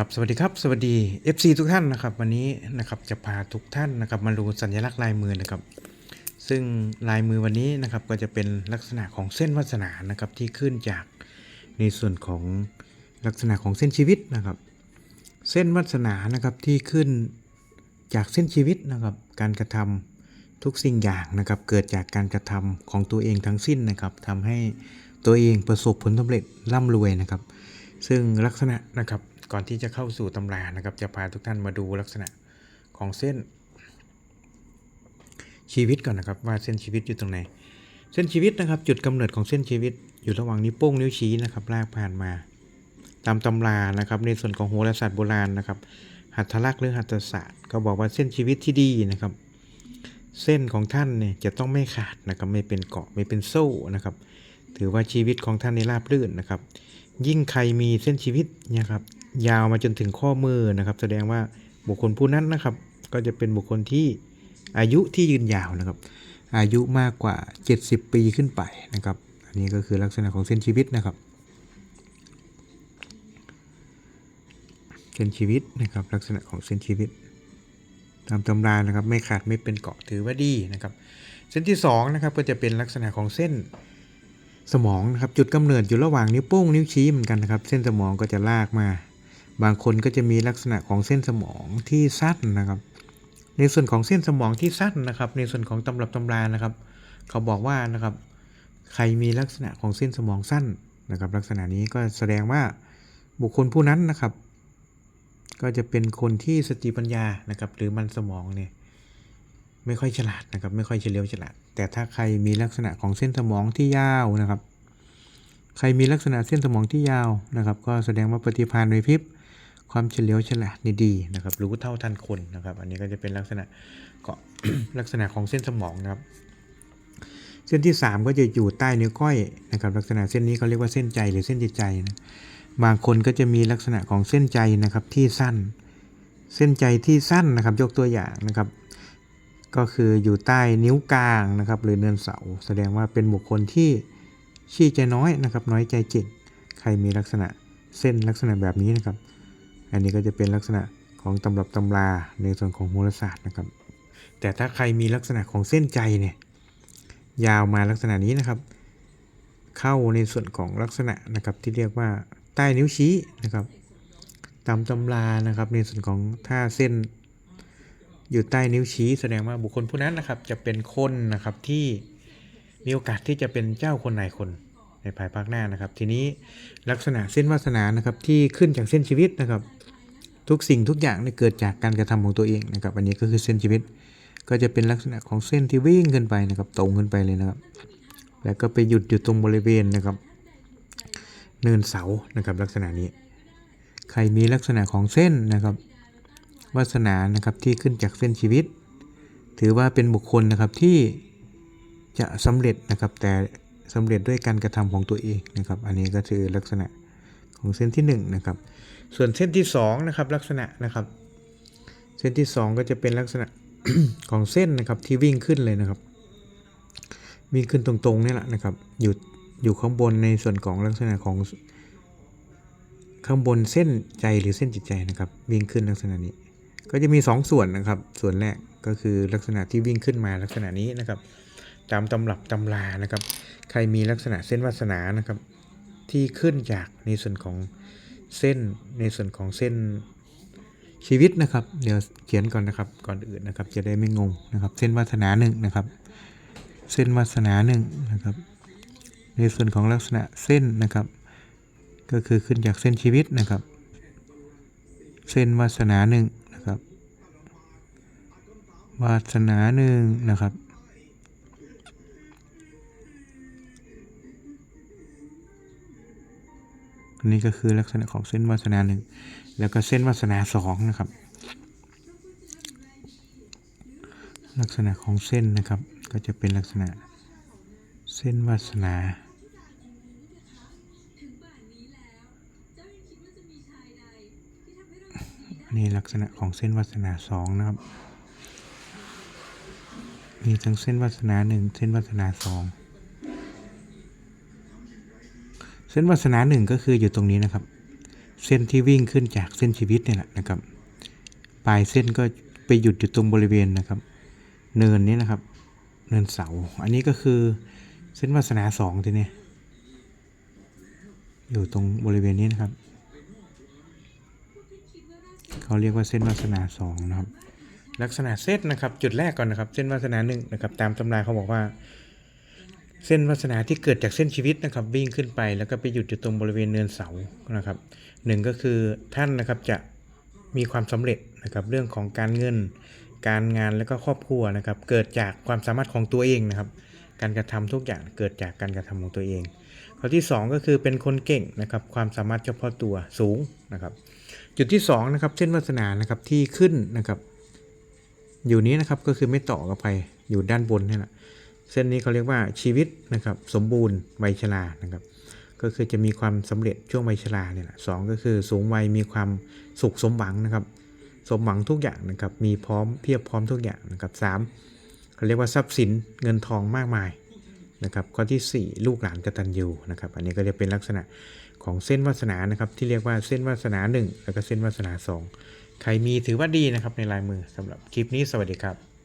ครับสวัสดีครับสวัสดี FC ทุกท่านนะครับ วันนี้นะครับจะพาทุกท่านนะครับ มาดูสัญลักษณ์ลายมือนะครับ ซึ่งลายมือวันนี้นะครับก็จะเป็นลักษณะของเส้นวาสนานะครับที่ขึ้นจากในส่วนของลักษณะของเส้นชีวิตนะครับ เส้นวาสนานะครับที่ขึ้นจากเส้นชีวิตนะครับ การกระทำทุกสิ่งอย่างนะครับ เกิดจากการกระทำของตัวเองทั้งสิ้นนะครับทำให้ตัวเองประสบผลสำเร็จร่ำรวยนะครับ ซึ่งลักษณะนะครับ ก่อนที่จะเข้าสู่ตำรานะครับ จะพาทุกท่านมาดูลักษณะของเส้น ชีวิตก่อนนะครับ ว่าเส้นชีวิตอยู่ตรงไหน เส้นชีวิตนะครับ จุดกำเนิดของเส้นชีวิต อยู่ระหว่างนิ้วโป้งนิ้วชี้นะครับลากผ่านมา ตามตำรานะครับ ในส่วนของโหราศาสตร์โบราณนะครับ หัตถลักษณ์หรือหัตถศาสตร์ก็บอกว่าเส้นชีวิตที่ดีนะครับ เส้นของท่านเนี่ยจะต้องไม่ขาดนะครับไม่เป็นเกาะไม่เป็นโซ่นะครับ ถือว่าชีวิตของท่านในราบรื่นนะครับยิ่งใครมีเส้นชีวิตนี่ยครับ ยาวมาจนถึงข้อมือนะครับ แสดงว่าบุคคลผู้นั้นนะครับ ก็จะเป็นบุคคลที่อายุที่ยืนยาวนะครับ อายุมากกว่า 70 ปีขึ้นไปนะครับ อันนี้ก็คือลักษณะของเส้นชีวิตนะครับ เส้นชีวิตนะครับ ลักษณะของเส้นชีวิต ตามตำรานะครับไม่ขาดไม่เป็นเกาะถือว่าดีนะครับ เส้นที่สองนะครับก็จะเป็นลักษณะของเส้นสมองนะครับจุดกำเนิดอยู่ระหว่างนิ้วโป้งนิ้วชี้เหมือนกันนะครับ เส้นสมองก็จะลากมา บางคนก็จะมีลักษณะของเส้นสมองที่สั้นนะครับ ในส่วนของเส้นสมองที่สั้นนะครับ ในส่วนของตำรับตำรานะครับ เขาบอกว่านะครับ ใครมีลักษณะของเส้นสมองสั้นนะครับ ลักษณะนี้ก็แสดงว่าบุคคลผู้นั้นนะครับ ก็จะเป็นคนที่สติปัญญานะครับ หรือมันสมองเนี่ยไม่ค่อยฉลาดนะครับ ไม่ค่อยเฉลียวฉลาด แต่ถ้าใครมีลักษณะของเส้นสมองที่ยาวนะครับ ใครมีลักษณะเส้นสมองที่ยาวนะครับ ก็แสดงว่าปฏิภาณในพริบ ความเฉลียวฉลาดนี่ดีนะครับ รู้เท่าทันคนนะครับ อันนี้ก็จะเป็นลักษณะก็ลักษณะของเส้นสมองนะครับ เส้นที่ 3 ก็จะอยู่ใต้นิ้วก้อยนะครับ ลักษณะเส้นนี้เขาเรียกว่าเส้นใจหรือเส้นจิตใจนะบางคนก็จะมีลักษณะของเส้นใจนะครับที่สั้น เส้นใจที่สั้นนะครับ ยกตัวอย่างนะครับ ก็คืออยู่ใต้นิ้วกลางนะครับ หรือเนินเสา แสดงว่าเป็นบุคคลที่ขี้ใจน้อยนะครับ น้อยใจเก่ง ใครมีลักษณะเส้นลักษณะแบบนี้นะครับ อันนี้ก็จะเป็นลักษณะของตำรับตำราในส่วนของโหราศาสตร์นะครับ แต่ถ้าใครมีลักษณะของเส้นใจเนี่ยยาวมาลักษณะนี้นะครับ เข้าในส่วนของลักษณะนะครับที่เรียกว่าใต้นิ้วชี้นะครับตามตำรานะครับในส่วนของถ้าเส้นอยู่ใต้นิ้วชี้ แสดงว่าบุคคลผู้นั้นนะครับจะเป็นคนนะครับที่มีโอกาสที่จะเป็นเจ้าคนนายคนในภายภาคหน้านะครับ ทีนี้ลักษณะเส้นวาสนานะครับที่ขึ้นจากเส้นชีวิตนะครับ ทุกสิ่งทุกอย่างเนี่ยเกิดจากการกระทำของตัวเองนะครับอันนี้ก็คือเส้นชีวิต ก็จะเป็นลักษณะของเส้นที่วิ่งขึ้นไปนะครับตรงขึ้นไปเลยนะครับ แล้วก็ไปหยุดอยู่ตรงบริเวณนะครับเนินเสานะครับ ลักษณะนี้ ใครมีลักษณะของเส้นนะครับวาสนานะครับที่ขึ้นจากเส้นชีวิต ถือว่าเป็นบุคคลนะครับที่จะสำเร็จนะครับแต่สำเร็จด้วยการกระทำของตัวเองนะครับ อันนี้ก็คือลักษณะของเส้นที่1นงนะครับ ส่วนเส้นที่2นะครับลักษณะนะครับ เส้นที่ 2 ก็จะเป็นลักษณะของเส้นนะครับที่วิ่งขึ้นเลยนะครับ วิ่งขึ้นตรงๆนี่แหละนะครับ อยู่อยู่ข้างบนในส่วนของลักษณะของข้างบนเส้นใจหรือเส้นจิตใจนะครับ วิ่งขึ้นลักษณะนี้ ก็จะมี 2 ส่วนนะครับ ส่วนแรกก็คือลักษณะที่วิ่งขึ้นมาลักษณะนี้นะครับ ตามตำรับตำรานะครับ ใครมีลักษณะเส้นวาสนานะครับ ที่ขึ้นจากในส่วนของ เส้นในส่วนของเส้นชีวิตนะครับ เดี๋ยวเขียนก่อนนะครับ ก่อนอื่นนะครับ จะได้ไม่งงนะครับ เส้นวาสนาหนึ่งนะครับ เส้นวาสนาหนึ่งนะครับ ในส่วนของลักษณะเส้นนะครับ ก็คือขึ้นจากเส้นชีวิตนะครับ เส้นวาสนาหนึ่งนะครับ วาสนาหนึ่งนะครับ นี้ก็คือลักษณะของเส้นวาสนาหนึ่งแล้วก็เส้นวาสนาสองนะครับ ลักษณะของเส้นนะครับ ก็จะเป็นลักษณะเส้นวาสนานี่ลักษณะของเส้นวาสนาสองนะครับ มีทั้งเส้นวาสนาหนึ่งเส้นวาสนาสอง เส้นวาสนาหนึ่งก็คืออยู่ตรงนี้นะครับ เส้นที่วิ่งขึ้นจากเส้นชีวิตเนี่ยแหละนะครับ ปลายเส้นก็ไปหยุดอยู่ตรงบริเวณนะครับ เนินนี้นะครับ เนินเสา อันนี้ก็คือเส้นวาสนาสองทีนี้อยู่ตรงบริเวณนี้นะครับ เขาเรียกว่าเส้นวาสนาสองนะครับ ลักษณะเส้นนะครับ จุดแรกก่อนนะครับ เส้นวาสนาหนึ่งนะครับ ตามตำราเขาบอกว่า เส้นวาสนาที่เกิดจากเส้นชีวิตนะครับวิ่งขึ้นไปแล้วก็ไปหยุดอยู่ตรงบริเวณเนินเสานะครับหนึ่งก็คือท่านนะครับจะมีความสำเร็จนะครับเรื่องของการเงิน การงานและก็ครอบครัวนะครับเกิดจากความสามารถของตัวเองนะครับการกระทำทุกอย่างเกิดจากการกระทำของตัวเอง ข้อที่สองก็คือเป็นคนเก่งนะครับความสามารถเฉพาะตัวสูงนะครับจุดที่สองนะครับเส้นวาสนานะครับที่ขึ้นนะครับอยู่นี้นะครับก็คือไม่ต่อกับไปอยู่ด้านบนนี่แหละ เส้นนี้เขาเรียกว่าชีวิตนะครับสมบูรณ์วัยชรานะครับ ก็คือจะมีความสำเร็จช่วงวัยชราเนี่ยสองก็คือสูงวัยมีความสุขสมหวังนะครับ สมหวังทุกอย่างนะครับมีพร้อมเพียบพร้อมทุกอย่างนะครับสามเขาเรียกว่าทรัพย์สินเงินทองมากมายนะครับข้อที่สี่ลูกหลานกตัญญูนะครับอันนี้ก็จะเป็นลักษณะของเส้นวาสนานะครับที่เรียกว่าเส้นวาสนาหนึ่งแล้วก็เส้นวาสนาสองใครมีถือว่าดีนะครับในลายมือสำหรับคลิปนี้สวัสดีครับ